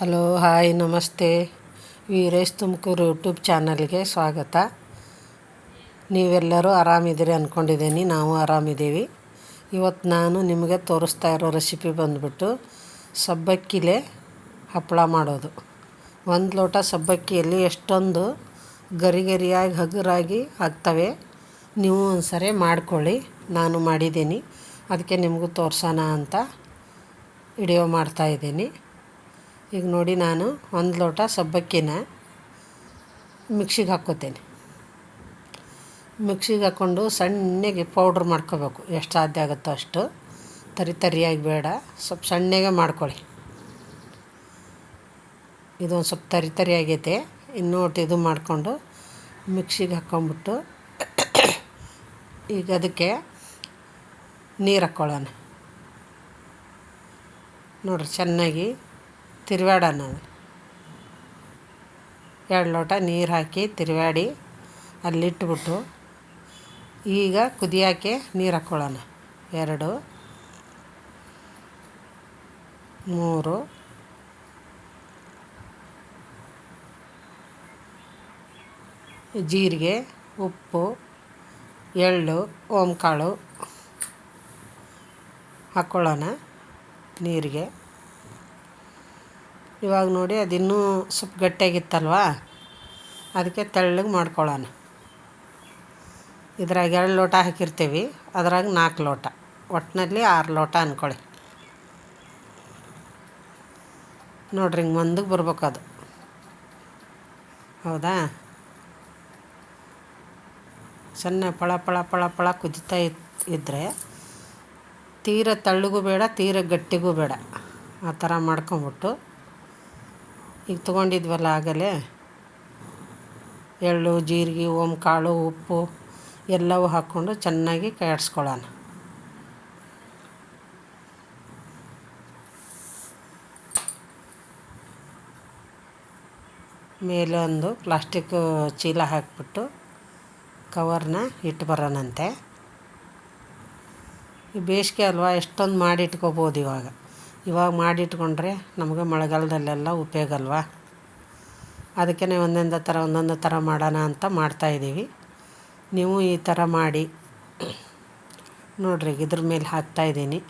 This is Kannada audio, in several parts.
ಹಲೋ, ಹಾಯ್, ನಮಸ್ತೆ. ವೀರೇಶ್ ತುಮಕೂರು ಯೂಟ್ಯೂಬ್ ಚಾನಲ್ಗೆ ಸ್ವಾಗತ. ನೀವೆಲ್ಲರೂ ಆರಾಮಿದ್ದೀರಿ ಅಂದ್ಕೊಂಡಿದ್ದೀನಿ ನಾವು ಆರಾಮಿದ್ದೀವಿ. ಇವತ್ತು ನಾನು ನಿಮಗೆ ತೋರಿಸ್ತಾ ಇರೋ ರೆಸಿಪಿ ಬಂದುಬಿಟ್ಟು ಸಬ್ಬಕ್ಕಿಲೆ ಹಪ್ಪಳ ಮಾಡೋದು. ಒಂದು ಲೋಟ ಸಬ್ಬಕ್ಕಿಯಲ್ಲಿ ಎಷ್ಟೊಂದು ಗರಿ ಗರಿಯಾಗಿ, ಹಗುರಾಗಿ ಆಗ್ತವೆ, ನೀವು ಒಂದು ಸರಿ ಮಾಡ್ಕೊಳ್ಳಿ. ನಾನು ಮಾಡಿದ್ದೀನಿ. ಅದಕ್ಕೆ ನಿಮಗೂ ತೋರ್ಸೋಣ ಅಂತ ವಿಡಿಯೋ ಮಾಡ್ತಾಯಿದ್ದೀನಿ ಈಗ ನೋಡಿ ನಾನು ಒಂದು ಲೋಟ ಸಬ್ಬಕ್ಕಿನ ಮಿಕ್ಸಿಗೆ ಹಾಕ್ಕೋತೇನೆ. ಮಿಕ್ಸಿಗೆ ಹಾಕ್ಕೊಂಡು ಸಣ್ಣಗೆ ಪೌಡ್ರ್ ಮಾಡ್ಕೋಬೇಕು. ಎಷ್ಟು ಸಾಧ್ಯ ಆಗುತ್ತೋ ಅಷ್ಟು. ತರಿ ತರಿಯಾಗಿ ಬೇಡ. ಸ್ವಲ್ಪ ಸಣ್ಣಗೆ ಮಾಡ್ಕೊಳ್ಳಿ. ಇದೊಂದು ಸ್ವಲ್ಪ ತರಿ ತರಿ ಆಗೈತೆ ಇನ್ನು ಇದು ಮಾಡಿಕೊಂಡು ಮಿಕ್ಸಿಗೆ ಹಾಕ್ಕೊಂಬಿಟ್ಟು ಈಗ ಅದಕ್ಕೆ ನೀರು ಹಾಕ್ಕೊಳ್ಳೋಣ. ನೋಡಿರಿ, ಚೆನ್ನಾಗಿ ತಿರುವಾಡೋಣ ಎರಡು ಲೋಟ ನೀರು ಹಾಕಿ ತಿರುವಾಡಿ ಅಲ್ಲಿಟ್ಬಿಟ್ಟು ಈಗ ಕುದಿಯೋಕ್ಕೆ ನೀರು ಹಾಕ್ಕೊಳ್ಳೋಣ ಎರಡು, ಮೂರು, ಜೀರಿಗೆ, ಉಪ್ಪು, ಎಳ್ಳು, ಓಂಕಾಳು ಹಾಕ್ಕೊಳ್ಳೋಣ ನೀರಿಗೆ. ಇವಾಗ ನೋಡಿ ಅದು ಇನ್ನೂ ಸ್ವಲ್ಪ ಗಟ್ಟಿಯಾಗಿತ್ತಲ್ವ? ಅದಕ್ಕೆ ತೆಳ್ಳಗೆ ಮಾಡ್ಕೊಳ್ಳೋಣ. ಇದ್ರಾಗ ಎರಡು ಲೋಟ ಹಾಕಿರ್ತೀವಿ, ಅದ್ರಾಗ ನಾಲ್ಕು ಲೋಟ. ಒಟ್ಟಿನಲ್ಲಿ ಆರು ಲೋಟ ಅಂದ್ಕೊಳ್ಳಿ ನೋಡ್ರಿ ಹಿಂಗೆ ಮುಂದಕ್ಕೆ ಬರ್ಬೇಕು ಅದು. ಹೌದಾ? ಸಣ್ಣ ಪಳ ಪಳ ಪಳ ಪಳ ಕುದಿತಾ ಇದ್ದರೆ ತೀರ ತಳ್ಳಗೂ ಬೇಡ, ತೀರ ಗಟ್ಟಿಗೂ ಬೇಡ. ಆ ಥರ ಮಾಡ್ಕೊಂಬಿಟ್ಟು ಈಗ ತೊಗೊಂಡಿದ್ವಲ್ಲ ಆಗಲೇ? ಎಳ್ಳು, ಜೀರಿಗೆ, ಓಮ್, ಕಾಳು, ಉಪ್ಪು ಎಲ್ಲವೂ ಹಾಕ್ಕೊಂಡು ಚೆನ್ನಾಗಿ ಕಾಯಿಸ್ಕೊಳ್ಳೋಣ ಮೇಲೆ ಒಂದು ಪ್ಲಾಸ್ಟಿಕ್ ಚೀಲ ಹಾಕಿಬಿಟ್ಟು ಕವರ್ನ ಇಟ್ಟು ಬರೋಣಂತೆ. ಬೇಸಿಗೆ ಅಲ್ವಾ, ಎಷ್ಟೊಂದು ಮಾಡಿ ಇಟ್ಕೋಬೋದು ಇವಾಗ. ಇವಾಗ ಮಾಡಿಟ್ಕೊಂಡ್ರೆ ನಮಗೆ ಮಳೆಗಾಲದಲ್ಲೆಲ್ಲ ಉಪಯೋಗ ಅಲ್ವಾ? ಅದಕ್ಕೆ ಒಂದೊಂದು ಥರ ಒಂದೊಂದು ಥರ ಮಾಡೋಣ ಅಂತ ಮಾಡ್ತಾಯಿದ್ದೀವಿ ನೀವು ಈ ಥರ ಮಾಡಿ, ನೋಡಿರಿ ಇದ್ರ ಮೇಲೆ ಹಾಕ್ತಾಯಿದ್ದೀನಿ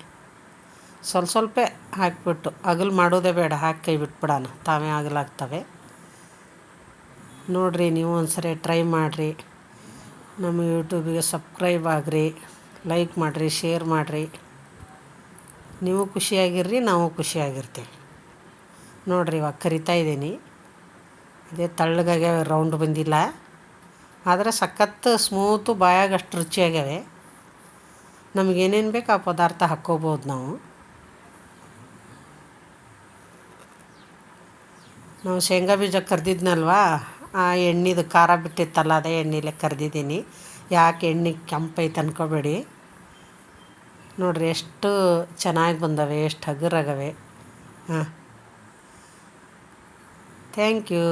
ಸ್ವಲ್ಪ ಸ್ವಲ್ಪ ಹಾಕಿಬಿಟ್ಟು ಅಗಲು ಮಾಡೋದೇ ಬೇಡ, ಹಾಕಿ ಕೈ ಬಿಟ್ಬಿಡೋಣ. ತಾವೇ ಅಗಲಾಗ್ತವೆ ನೋಡಿರಿ, ನೀವು ಒಂದು ಸರಿ ಟ್ರೈ ಮಾಡಿರಿ. ನಮ್ಮ ಯೂಟ್ಯೂಬಿಗೆ ಸಬ್ಸ್ಕ್ರೈಬ್ ಆಗಿರಿ, ಲೈಕ್ ಮಾಡಿರಿ, ಶೇರ್ ಮಾಡಿರಿ. ನೀವು ಖುಷಿಯಾಗಿರ್ರಿ, ನಾವು ಖುಷಿಯಾಗಿರ್ತೀವಿ. ನೋಡಿರಿ, ಇವಾಗ ಕರಿತಾ ಇದ್ದೀನಿ. ಅದೇ ತಳ್ಳಗಾಗೆ ರೌಂಡ್ ಬಂದಿಲ್ಲ. ಆದರೆ ಸಖತ್ತು ಸ್ಮೂತು ಬಾಯಾಗ ಅಷ್ಟು ರುಚಿಯಾಗ್ಯಾವೆ. ನಮಗೇನೇನು ಬೇಕು ಆ ಪದಾರ್ಥ ಹಾಕ್ಕೋಬೋದು ನಾವು. ನಾವು ಶೇಂಗಾ ಬೀಜ ಕರೆದಿದ್ನಲ್ವಾ? ಆ ಎಣ್ಣೆದು ಖಾರ ಬಿಟ್ಟಿತ್ತಲ್ಲ, ಅದೇ ಎಣ್ಣೆಲೆ ಕರೆದಿದ್ದೀನಿ. ಯಾಕೆ ಎಣ್ಣೆ ಕೆಂಪೈತೆ ಅನ್ಕೋಬೇಡಿ. ನೋಡಿರಿ ಎಷ್ಟು ಚೆನ್ನಾಗಿ ಬಂದವೆ ಎಷ್ಟು ಹಗುರಾಗವೆ. ಹಾಂ. Thank you